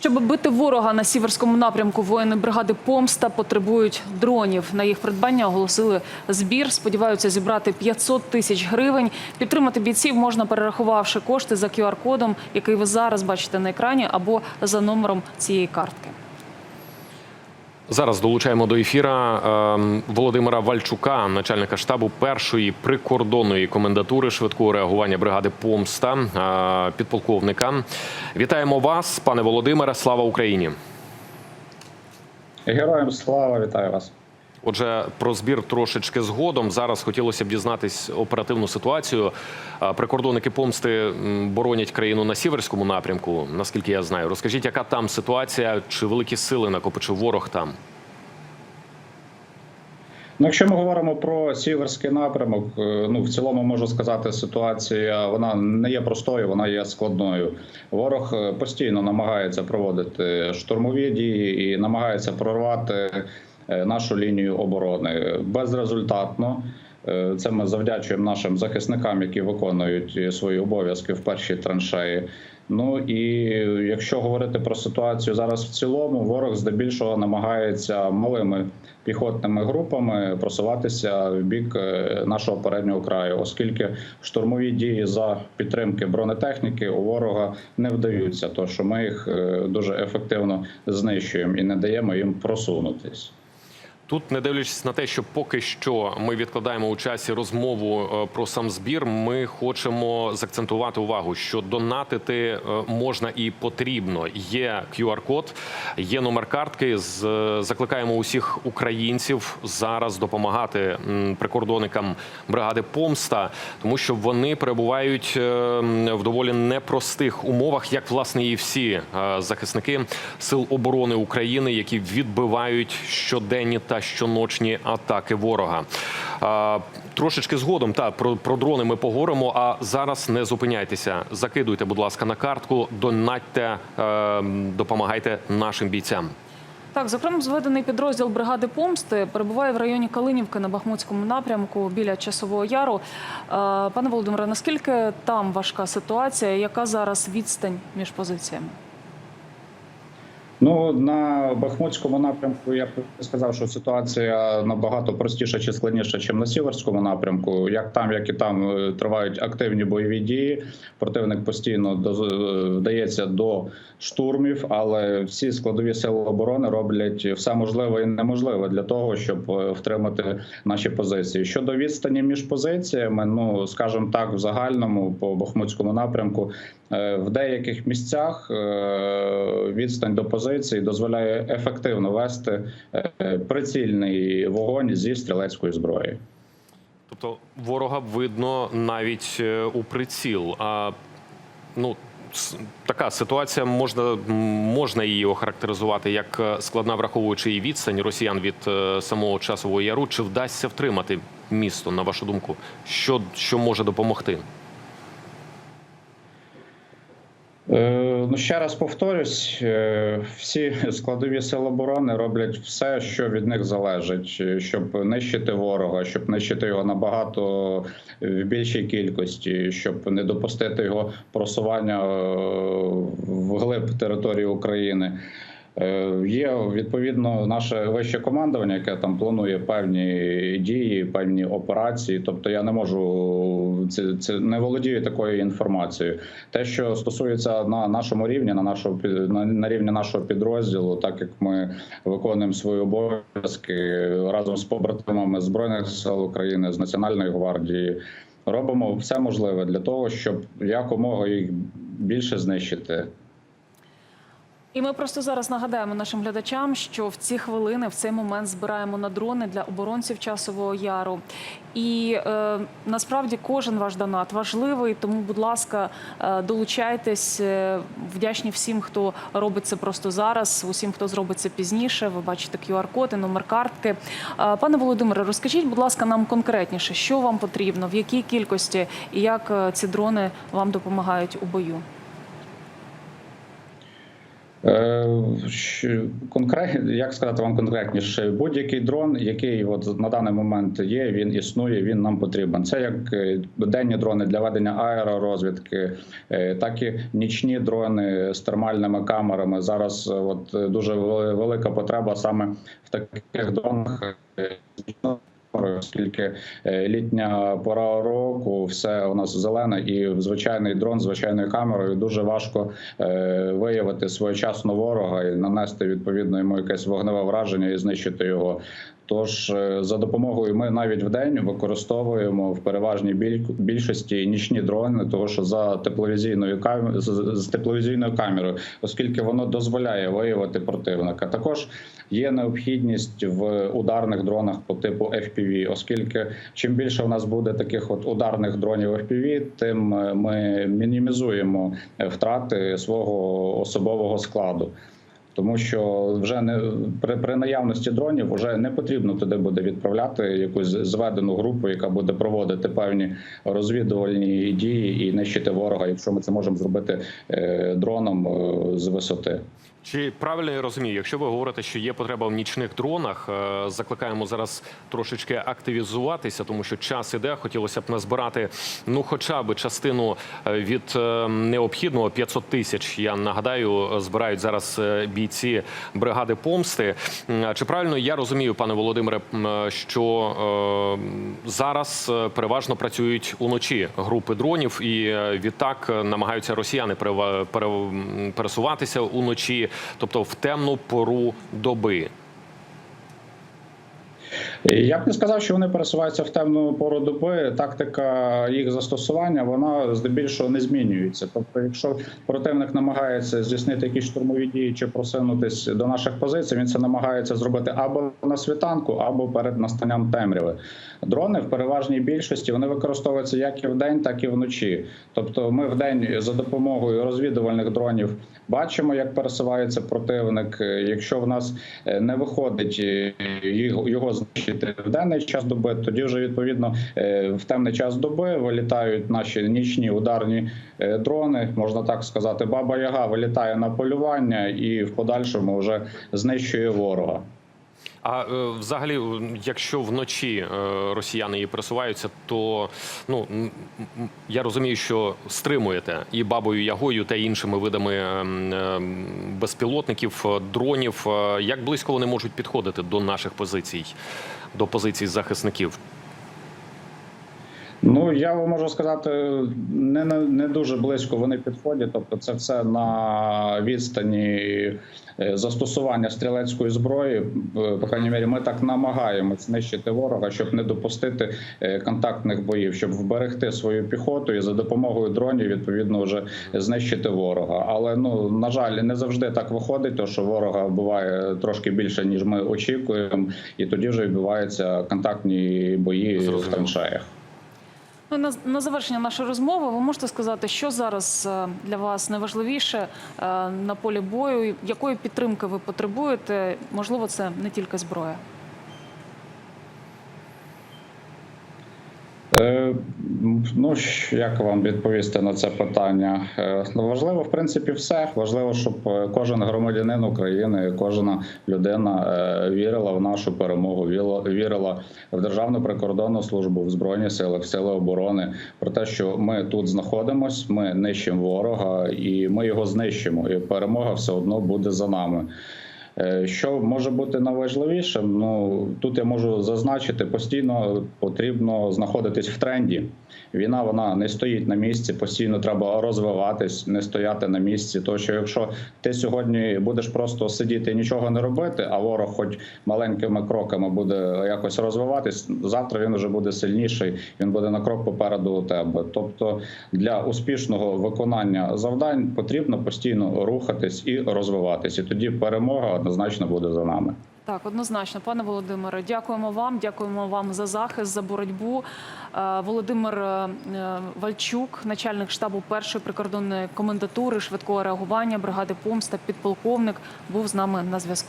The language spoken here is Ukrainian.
Щоб бити ворога на сіверському напрямку, воїни бригади Помста потребують дронів. На їх придбання оголосили збір. Сподіваються зібрати 500 тисяч гривень. Підтримати бійців можна перерахувавши кошти за QR-кодом, який ви зараз бачите на екрані, або за номером цієї картки. Зараз долучаємо до ефіра ем, Володимира Вальчука, начальника штабу першої прикордонної комендатури швидкого реагування бригади Помста, е, підполковника. Вітаємо вас, пане Володимире. Слава Україні! Героям слава, вітаю вас. Отже, про збір трошечки згодом. Зараз хотілося б дізнатись оперативну ситуацію. Прикордонники помсти боронять країну на сіверському напрямку. Наскільки я знаю, розкажіть, яка там ситуація? Чи великі сили накопичив ворог там? Ну, якщо ми говоримо про сіверський напрямок, е, ну в цілому можу сказати, ситуація вона не є простою, вона є складною. Ворог е, постійно намагається проводити штурмові дії і намагається прорвати нашу лінію оборони безрезультатно. Е, Це ми завдячуємо нашим захисникам, які виконують свої обов'язки в першій траншеї. Ну і якщо говорити про ситуацію зараз в цілому, ворог здебільшого намагається малими піхотними групами просуватися в бік е, нашого переднього краю, оскільки штурмові дії за підтримки бронетехніки у ворога не вдаються, то що ми їх е, дуже ефективно знищуємо і не даємо їм просунутись. Тут, не дивлячись на те, що поки що ми відкладаємо у часі розмову е, про сам збір, ми хочемо закцентувати увагу, що донатити е, можна і потрібно. Є QR-код, є номер картки. Е, закликаємо усіх українців зараз допомагати прикордонникам бригади Помста, тому що вони перебувають в доволі непростих умовах, як власне і всі захисники сил оборони України, які відбивають щоденні та щоночні атаки ворога. А, Трошечки згодом та про, про дрони ми поговоримо. А зараз не зупиняйтеся. Закидуйте, будь ласка, на картку, донатьте, е, допомагайте нашим бійцям. Так, зокрема, зведений підрозділ бригади Помсти перебуває в районі Калинівки на Бахмутському напрямку біля Часового Яру. Е, Пане Володимире, наскільки там важка ситуація? Яка зараз відстань між позиціями? Ну на Бахмутському напрямку я б сказав, що ситуація набагато простіша чи складніша, ніж на Сіверському напрямку. Як там, як і там е, тривають активні бойові дії. Противник постійно е, вдається до штурмів, але всі складові сили оборони роблять все можливе і неможливе для того, щоб е, втримати наші позиції. Щодо відстані між позиціями, ну скажімо так, в загальному по Бахмутському напрямку В деяких місцях е, відстань до позиції дозволяє ефективно вести е, прицільний вогонь зі стрілецької зброї. Тобто ворога видно навіть е, у приціл. А ну така ситуація можна можна її охарактеризувати як е, складна, враховуючи і відстань росіян від е, самого часового яру. Чи вдасться втримати місто, на вашу думку? Що, що може допомогти? Е, Ну ще раз повторюсь: е, всі складові сили оборони роблять все, що від них залежить, е, щоб нищити ворога, щоб нищити його набагато е, в більшій кількості, щоб не допустити його просування в вглиб території України. Е, Є відповідно наше вище командування, яке там планує певні дії, певні операції. Тобто я не можу це, це не володію такою інформацією. Те, що стосується на нашому рівні, на під- на, на рівні нашого підрозділу, так як ми виконуємо свої обов'язки разом з побратимами збройних сил України з Національної гвардії, робимо все можливе для того, щоб якомога їх більше знищити. І ми просто зараз нагадаємо нашим глядачам, що в ці хвилини, в цей момент збираємо на дрони для оборонців часового яру. І е, насправді кожен ваш донат важливий. Тому, будь ласка, е, долучайтесь. Е, Вдячні всім, хто робить це просто зараз. Усім, хто зробить це пізніше. Ви бачите QR-код номер картки. Е, Пане Володимире, розкажіть, будь ласка, нам конкретніше, що вам потрібно, в якій кількості і як ці дрони вам допомагають у бою. Е, Конкрет, як сказати вам конкретніше, будь-який дрон, який от на даний момент є, він існує, він нам потрібен. Це як е, денні дрони для ведення аеророзвідки, е, так і нічні дрони з термальними камерами. Зараз от дуже велика потреба саме в таких дронах. Е, Оскільки е, літня пора року, все у нас зелене, і звичайний дрон звичайною камерою дуже важко е, виявити своєчасно ворога і нанести відповідно йому якесь вогневе враження і знищити його. Тож е, за допомогою ми навіть в день використовуємо в переважній біль- більшості нічні дрони, того що за тепловізійною камерою з тепловізійною камерою, оскільки воно дозволяє виявити противника. Також є необхідність в ударних дронах по типу FPV, оскільки чим більше у нас буде таких от ударних дронів FPV, тим е, ми мінімізуємо е, втрати свого особового складу. Тому що вже не при, при наявності дронів вже не потрібно туди буде відправляти якусь зведену групу, яка буде проводити певні розвідувальні дії і нищити ворога, якщо ми це можемо зробити е, дроном е, з висоти. Чи правильно я розумію, якщо ви говорите, що є потреба в нічних дронах, е, закликаємо зараз трошечки активізуватися, тому що час іде. Хотілося б назбирати ну, хоча б частину від необхідного 500 тисяч. Я нагадаю, збирають зараз е, бійці бригади помсти. Чи правильно я розумію, пане Володимире, що е, зараз е, переважно працюють уночі групи дронів, і е, відтак намагаються росіяни пересуватися уночі, тобто в темну пору доби. Я б не сказав, що вони пересуваються в темну пору доби. Тактика їх застосування вона здебільшого не змінюється. Тобто, якщо противник намагається здійснити якісь штурмові дії чи просунутись до наших позицій, він це намагається зробити або на світанку, або перед настанням темряви. Дрони в переважній більшості вони використовуються як і вдень, так і вночі. Тобто, ми вдень за допомогою розвідувальних дронів бачимо, як пересувається противник. Якщо в нас е, не виходить е, його його знищити в денний час доби, тоді вже відповідно е, в темний час доби вилітають наші нічні ударні е, дрони. Можна так сказати, баба Яга вилітає на полювання і в подальшому вже знищує ворога. А е, взагалі, якщо вночі е, росіяни її пересуваються, то ну я розумію, що стримуєте і бабою ягою та іншими видами ем, ем, безпілотників, е, дронів. Як близько вони можуть підходити до наших позицій, до позицій захисників? Ну я вам можу сказати, не не, дуже близько вони підходять. Тобто, це все на відстані е, застосування стрілецької зброї. Е, По крайній мірі, ми так намагаємось знищити ворога, щоб не допустити е, контактних боїв, щоб вберегти свою піхоту і за допомогою дронів відповідно вже знищити ворога. Але ну на жаль, не завжди так виходить, то що ворога буває трошки більше ніж ми очікуємо, і тоді вже відбуваються контактні бої в траншеях. Ну, на, на завершення нашої розмови ви можете сказати, що зараз е, для вас найважливіше е, на полі бою, якої підтримки ви потребуєте? Можливо, це не тільки зброя. Ну як вам відповісти на це питання? Е, Ну важливо, в принципі, все важливо, щоб е, кожен громадянин України, кожна людина е, вірила в нашу перемогу, вірила в державну прикордонну службу, в збройні сили, в сили оборони. Про те, що ми тут знаходимось, ми нищимо ворога, і ми його знищимо. І перемога все одно буде за нами. Е, Що може бути найважливішим? Ну тут я можу зазначити, постійно потрібно знаходитись в тренді. Війна вона не стоїть на місці, постійно треба розвиватись, не стояти на місці. Тому що якщо ти сьогодні будеш просто сидіти і нічого не робити, а ворог, хоч маленькими кроками, буде якось розвиватись, завтра він вже буде сильніший, він буде на крок попереду у тебе. Тобто для успішного виконання завдань потрібно постійно рухатись і розвиватись. І тоді перемога однозначно буде за нами. Так, однозначно, пане Володимире, дякуємо вам. Дякуємо вам за захист, за боротьбу. Е, Володимир е, Вальчук, начальник штабу першої прикордонної комендатури швидкого реагування бригади помста, підполковник, був з нами на зв'язку.